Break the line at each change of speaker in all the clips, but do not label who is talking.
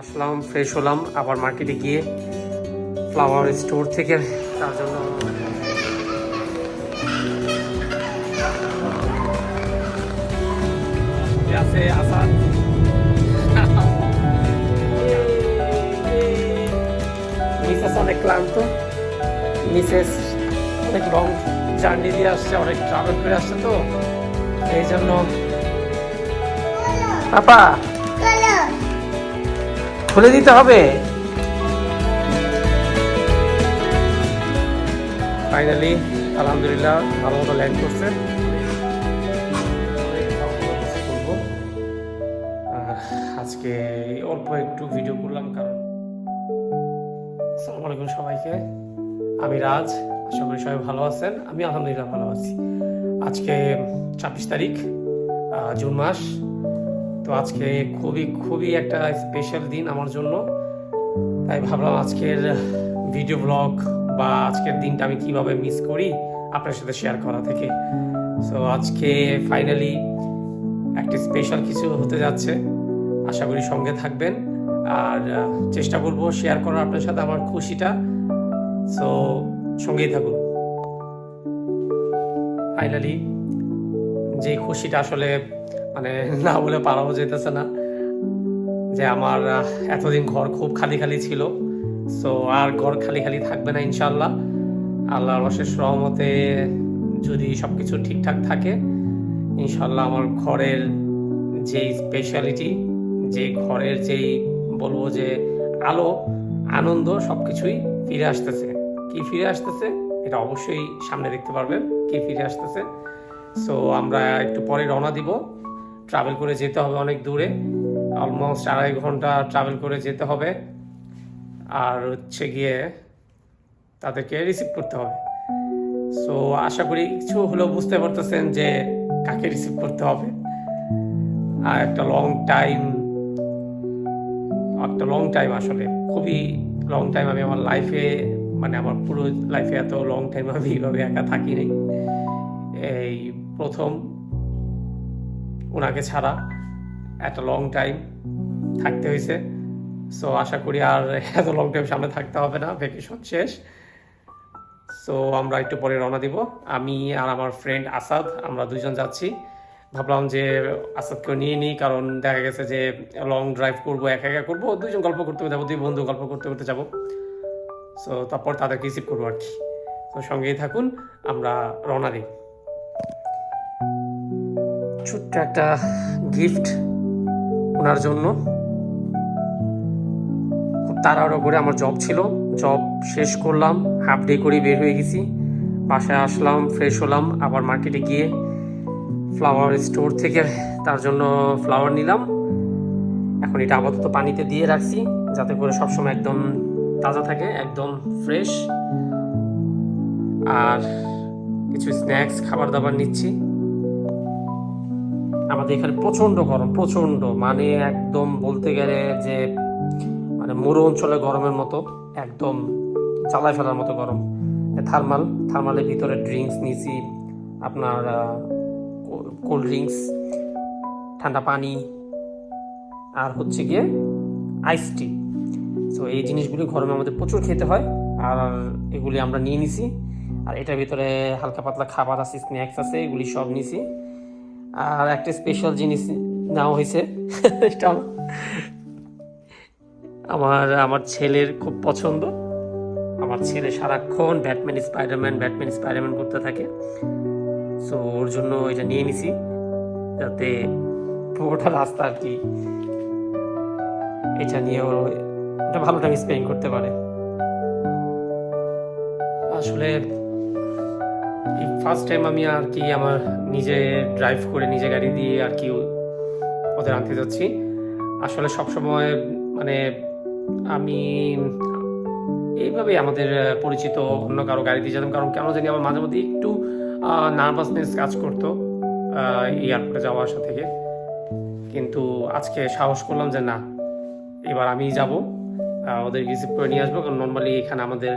আসলাম fresh হলাম, আবার মার্কেটে গিয়ে ফ্লাওয়ার স্টোর থেকে তার জন্য আছে অনেক ক্লান্ত। মিসেস অনেক লং জার্নি দিয়ে আসছে, অনেক ট্রাভেল করে আসছে তো, এই জন্য পাপা খুলে দিতে হবে। ফাইনালি আলহামদুলিল্লাহ, ভালো মতো ল্যান্ড করছে। আজকে অল্প একটু ভিডিও করলাম কারণ আসসালামু আলাইকুম সবাইকে। আমি রাজ, আশা করি সবাই ভালো আছেন। আমি আলহামদুলিল্লাহ ভালো আছি। আজকে ছাব্বিশ তারিখ জুন মাস। তো আজকে খুবই খুবই একটা স্পেশাল দিন আমার জন্য। তাই ভাবলাম আজকের ভিডিও ব্লগ বা আজকের দিনটা আমি কীভাবে মিস করি আপনার সাথে শেয়ার করা থেকে। সো আজকে ফাইনালি একটা স্পেশাল কিছু হতে যাচ্ছে। আশা করি সঙ্গে থাকবেন। আর চেষ্টা করব শেয়ার করার আপনার সাথে আমার খুশিটা। সো সঙ্গেই থাকুন। ফাইনালি যে খুশিটা আসলে মানে না বলে পারাও যেতেছে না। যে আমার এতদিন ঘর খুব খালি খালি ছিল। সো আর ঘর খালি খালি থাকবে না ইনশাল্লাহ আল্লাহর অশেষ রহমতে যদি সব কিছু ঠিকঠাক থাকে ইনশাল্লাহ আমার ঘরের যেই স্পেশালিটি যে ঘরের যেই বলব যে আলো, আনন্দ সব কিছুই ফিরে আসতেছে। কি ফিরে আসতেছে? এটা অবশ্যই সামনে দেখতে পারবেন। কি ফিরে আসতেছে? সো আমরা একটু পরে রওনা দিব। ট্রাভেল করে যেতে হবে অনেক দূরে। অলমোস্ট আড়াই ঘণ্টা ট্রাভেল করে যেতে হবে। আর হচ্ছে গিয়ে তাদেরকে রিসিভ করতে হবে। সো আশা করি কিছু হলেও বুঝতে পারতেছেন যে কাকে রিসিভ করতে হবে। আর একটা লং টাইম একটা লং টাইম আসলে। খুবই লং টাইম আমি আমার লাইফে মানে আমার পুরো লাইফে এত লং টাইম আমি এইভাবে একা থাকি নাই। এই প্রথম ওনাকে ছাড়া একটা লং টাইম থাকতে হয়েছে। সো আশা করি আর এত লং টাইম সামনে থাকতে হবে না ভ্যাকেশন শেষ। সো আমরা একটু পরে রওনা দিব। আমি আর আমার ফ্রেন্ড আসাদ, আমরা দুজন যাচ্ছি। ভাবলাম যে আসাদকেও নিয়ে নিই, কারণ দেখা গেছে যে লং ড্রাইভ করব, একা একা করব দুজন গল্প করতে করতে যাব, দুই বন্ধু গল্প করতে করতে যাব। সো তারপর তাদেরকে রিসিভ করব আর কি। তো সঙ্গেই থাকুন, আমরা রওনা দিই। ছোট্ট একটা গিফট ওনার জন্য। খুব তাড়াহুড়ো করে আমার জব ছিল। জব শেষ করলাম হাফ ডে করে বের হয়ে গেছি। বাসায় আসলাম ফ্রেশ হলাম, আবার মার্কেটে গিয়ে ফ্লাওয়ার স্টোর থেকে তার জন্য ফ্লাওয়ার নিলাম। এখন এটা আপাতত পানিতে দিয়ে রাখছি, যাতে করে সবসময় একদম তাজা থাকে, একদম ফ্রেশ আর কিছু স্ন্যাক্স খাবার দাবার নিচ্ছি। আমাদের এখানে প্রচণ্ড গরম প্রচণ্ড মানে একদম বলতে গেলে যে মানে মরু অঞ্চলে গরমের মতো, একদম জ্বালায় ফেলার মতো গরম। থার্মাল, থার্মালের ভিতরে ড্রিঙ্কস নিয়েছি, আপনার কোল্ড ড্রিঙ্কস, ঠান্ডা পানি, আর হচ্ছে গিয়ে আইস টি। সো এই জিনিসগুলি গরমে আমাদের প্রচুর খেতে হয়, আর এগুলি আমরা নিয়ে নিছি। আর এটার ভিতরে হালকা পাতলা খাবার আছে, স্ন্যাক্স আছে, এগুলি সব নিছি। আর একটা স্পেশাল জিনিস নেওয়া হয়েছে। আমার আমার ছেলের খুব পছন্দ। আমার ছেলে সারাক্ষণ ব্যাটম্যান, স্পাইডারম্যান ব্যাটম্যান, স্পাইডারম্যান করতে থাকে। সো ওর জন্য এটা নিয়ে নিছি, যাতে পুরোটা রাস্তা আর কি এটা নিয়ে ওর একটা ভালো টাইম স্পেন্ড করতে পারে। আসলে ফার্স্ট টাইম আমি আর কি আমার নিজে ড্রাইভ করে নিজে গাড়ি দিয়ে আর কি ওদের আনতে যাচ্ছি। আসলে সবসময় মানে আমি এইভাবেই আমাদের পরিচিত অন্য কারও গাড়ি দিয়ে যেতাম। কারণ কেন জানি আমার মাঝে মধ্যে একটু নার্ভাসনেস কাজ করতো এয়ারপোর্টে যাওয়া আসা থেকে। কিন্তু আজকে সাহস করলাম যে না, এবার আমি যাব ওদের রিসিভ করে নিয়ে আসব। কারণ নর্মালি এখানে আমাদের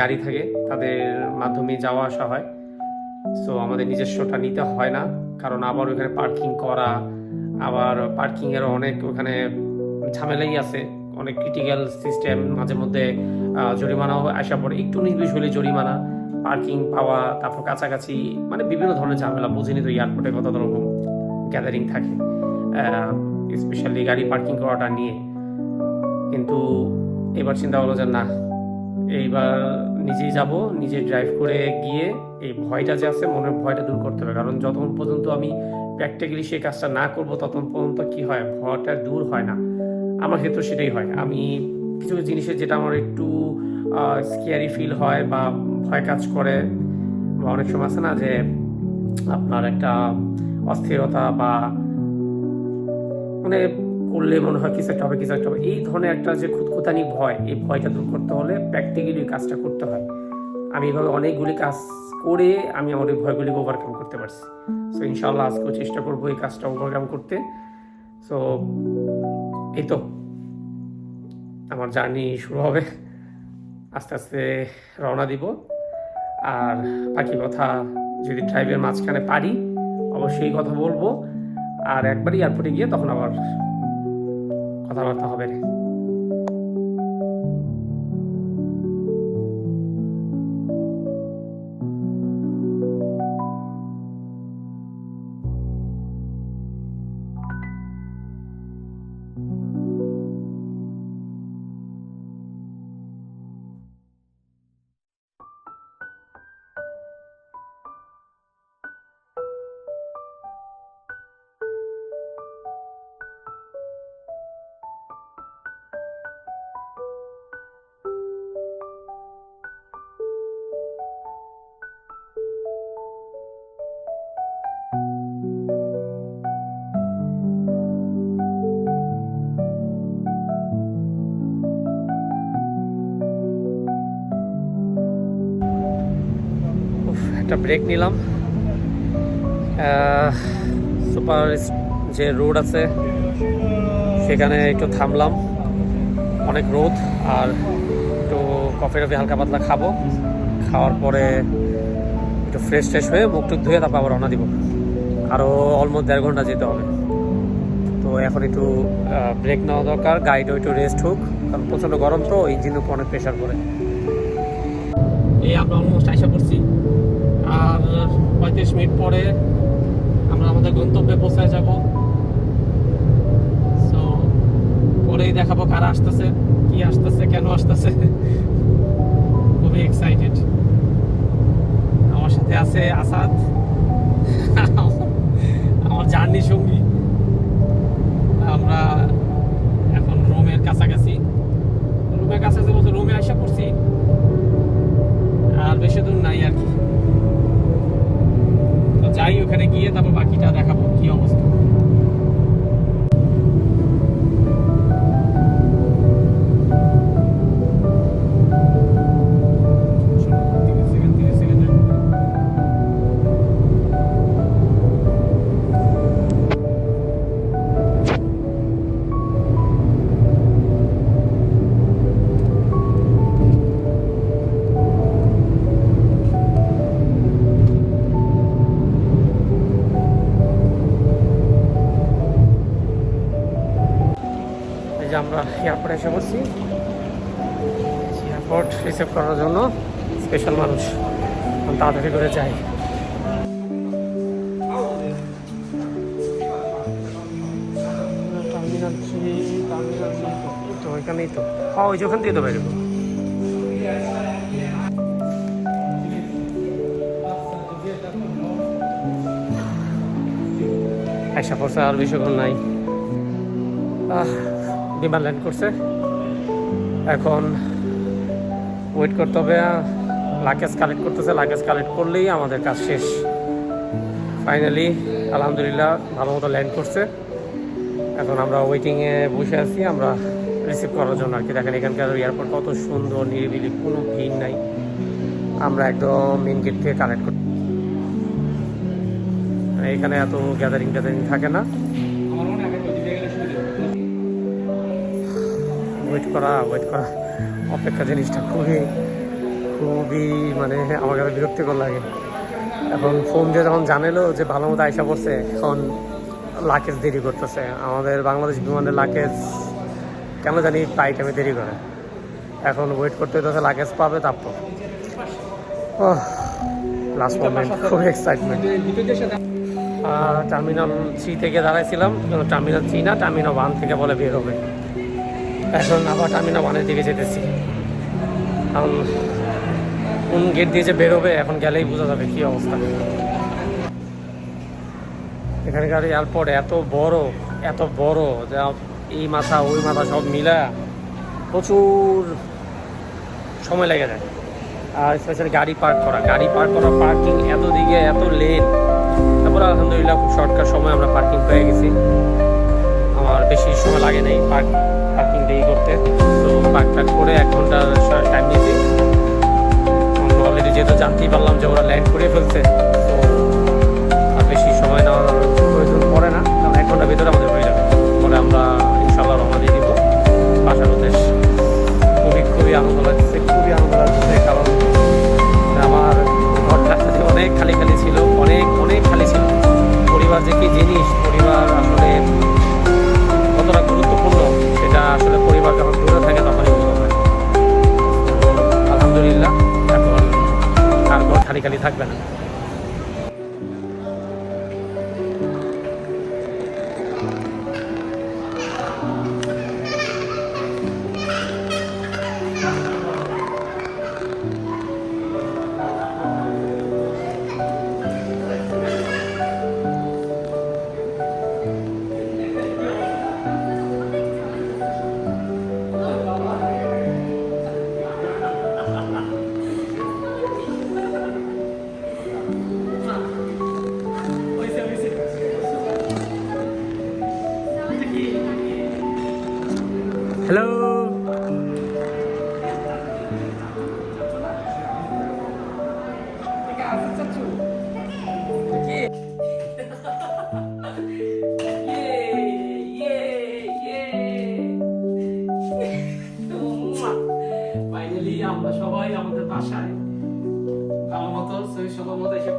গাড়ি থাকে, তাদের মাধ্যমে যাওয়া আসা হয়। সো আমাদের নিজস্বটা নিতে হয় না, কারণ আবার ওখানে পার্কিং করা, আবার পার্কিংয়েরও অনেক ওখানে ঝামেলাই আছে। অনেক ক্রিটিক্যাল সিস্টেম মাঝে মধ্যে জরিমানাও আসা পড়ে। একটু নির্বিষ হলে জরিমানা পার্কিং পাওয়া, তারপর কাছাকাছি মানে বিভিন্ন ধরনের ঝামেলা, বুঝিনি তো এয়ারপোর্টে কত রকম গ্যাদারিং থাকে। স্পেশালি গাড়ি পার্কিং করাটা নিয়ে। কিন্তু এবার চিন্তা হলো যে না এইবার নিজেই যাব, নিজে ড্রাইভ করে গিয়ে এই ভয়টা যে আছে, মনের ভয়টা দূর করতে হবে। কারণ যতক্ষণ পর্যন্ত আমি প্র্যাকটিক্যালি সেই কাজটা না করব, ততক্ষণ পর্যন্ত কি হয়? ভয়টা দূর হয় না। আমার ক্ষেত্রে সেটাই হয়। আমি কিছু কিছু জিনিসের যেটা আমার একটু স্কেয়ারি ফিল হয় বা ভয় কাজ করে, বা অনেক সময় আছে না যে আপনার একটা অস্থিরতা বা মানে করলে মনে হয় কিছু একটা হবে কিছু একটা হবে। এই ধরনের একটা যে খুঁতখুতানি ভয়, এই ভয়টা দূর করতে হলে প্র্যাকটিক্যালি কাজটা করতে হয়। আমি এইভাবে অনেকগুলি কাজ করে আমি আমার এই ভয়গুলিকে ওভারকাম করতে পারছি। সো ইনশাল্লাহ আজকেও চেষ্টা করব এই কাজটা ওভারকাম করতে। সো এই তো। আমার জার্নি শুরু হবে। আস্তে আস্তে রওনা দিব। আর বাকি কথা যদি ড্রাইভের মাঝখানে পারি, অবশ্যই কথা বলব। আর একবার এয়ারপোর্টে গিয়ে তখন আবার কথাবার্তা হবে। একটা ব্রেক নিলাম। সুপার যে রোড আছে, সেখানে একটু থামলাম। অনেক রোদ, আর একটু কফি টফি হালকা পাতলা খাব। খাওয়ার পরে একটু ফ্রেশ ট্রেশ হয়ে মুখ টুক ধুয়ে তারপর আবার রওনা দিব। আরও অলমোস্ট দেড় ঘণ্টা যেতে হবে। তো এখন একটু ব্রেক নেওয়া দরকার গাড়িটা একটু রেস্ট হোক, কারণ প্রচণ্ড গরম তো ইঞ্জিনের উপর অনেক প্রেশার পড়ে। এই আমরা অলমোস্ট আশা করছি পঁয়ত্রিশ মিনিট পরে আমরা আমাদের গন্তব্যে পৌঁছায় যাব। সো পরেই দেখাবো কারা আসতেছে, কি আসতেছে, কেন আসতেছে। খুবই এক্সাইটেড আমার সাথে আছে আসাদ। আমার জার্নি সঙ্গী। রিসিভ করার জন্য স্পেশাল মানুষ। তাড়াতাড়ি করে যাই। তো ওইখানেই তো। হ্যাঁ ওই দিয়ে তো পড়ছে আর বেশিক্ষণ নাই। আহ, বিমান ল্যান্ড করছে। এখন ওয়েট করতে হবে। লাগেজ কালেক্ট করতেছে লাগেজ কালেক্ট করলেই আমাদের কাজ শেষ। ফাইনালি আলহামদুলিল্লাহ, ভালো মতো ল্যান্ড করছে। এখন আমরা ওয়েটিংয়ে বসে আছি, আমরা রিসিভ করার জন্য আর কি। দেখেন এখানকার এয়ারপোর্ট কত সুন্দর, নিরিবিলি, কোনো ভিড় নাই। আমরা একদম মেন গেট থেকে কালেক্ট করি এখানে এত গ্যাদারিং গ্যাদারিং থাকে না। ওয়েট করা ওয়েট করা। অপেক্ষা জিনিসটা খুবই খুবই মানে আমার কাছে বিরক্তিকর লাগে। এখন ফোন দিয়ে যখন জানালো যে ভালো মতো আইসা পড়ছে, এখন লাকেজ দেরি করতেছে। আমাদের বাংলাদেশ বিমানের লাকেজ কেন জানি ফ্লাইট আমি দেরি করে। এখন ওয়েট করতে হইতেছে লাগেজ পাবে তারপর। লাস্ট মোমেন্ট খুব এক্সাইটমেন্ট টার্মিনাল থ্রি থেকে দাঁড়াইছিলাম টার্মিনাল থ্রি না টার্মিনাল ওয়ান থেকে বলে বের হবে। এখন আবার টার্মিনাল ওয়ানের দিকে যেতেছি। কারণ কোন গেট দিয়ে যে বেরোবে, এখন গেলেই বোঝা যাবে কী অবস্থা। এখানকার এয়ারপোর্ট এত বড় এত বড়, যা এই মাথা, ওই মাথা সব মিলা প্রচুর সময় লেগে যায়। আর স্পেশালি গাড়ি পার্ক করা, গাড়ি পার্ক করা পার্কিং এত দিকে, এত লেন তারপর আলহামদুলিল্লাহ খুব শর্টকাট সময় আমরা পার্কিং পেয়ে গেছি। আমার বেশি সময় লাগে নাই পার্ক পার্কিং দিয়ে মতো সহি সবার মতো এসে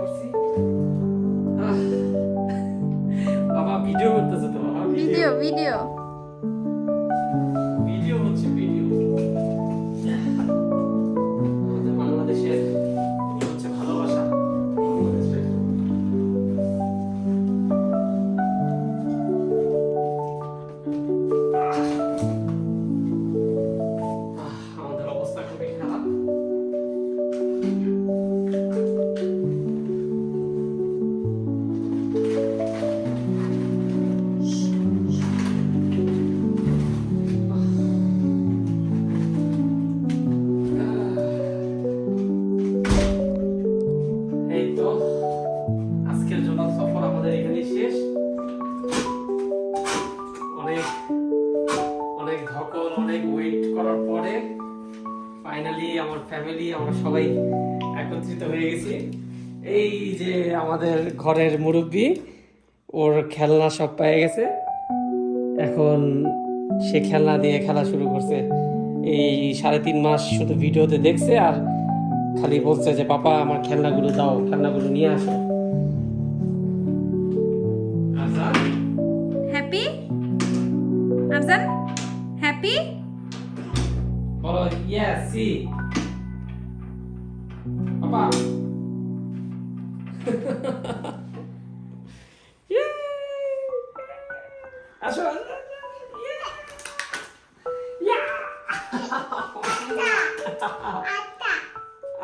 আমরা সবাই একত্রিত হয়ে গেছি। এই যে আমাদের ঘরের মুরব্বী ওর খেলনা সব পেয়ে গেছে। এখন সে খেলনা দিয়ে খেলা শুরু করছে। এই সাড়ে তিন মাস শুধু ভিডিওতে দেখছে আর খালি বলছে যে পাপা আমার খেলনাগুলো দাও খেলনাগুলো নিয়ে আসো।
হ্যাপি? আফজান হ্যাপি?
বলো ইয়েস সি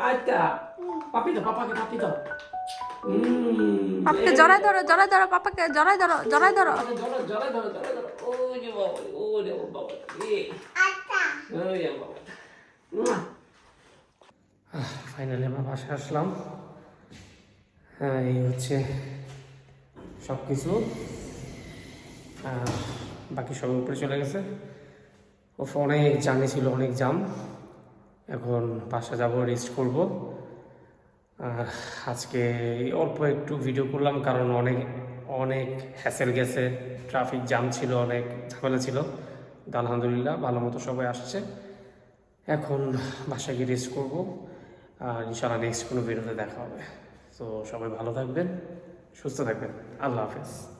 আচ্ছা পাপি তো পাপাকে পাপি তো। উম,
পাপাকে জড়াই ধরো জড়াই ধরো পাপাকে জড়াই ধরো জড়াই ধরো।
জড়াই জড়াই বাবা, বাবা, বাবা। ফাইনালি আমরা বাসায় আসলাম। হ্যাঁ এই হচ্ছে সব কিছু বাকি সব উপরে চলে গেছে। ও অনেক জার্নি ছিল অনেক জাম। এখন বাসা যাব রেস্ট করব। আর আজকে অল্প একটু ভিডিও করলাম কারণ অনেক অনেক হ্যাসেল গেছে। ট্রাফিক জ্যাম ছিল, অনেক ঝামেলা ছিল। আলহামদুলিল্লাহ ভালো মতো সবাই আসছে। এখন বাসায় গিয়ে রেস্ট করব। আর ইনশাআল্লাহ নেক্সট কোনো ভিডিওতে দেখা হবে। তো সবাই ভালো থাকবেন, সুস্থ থাকবেন। আল্লাহ হাফেজ।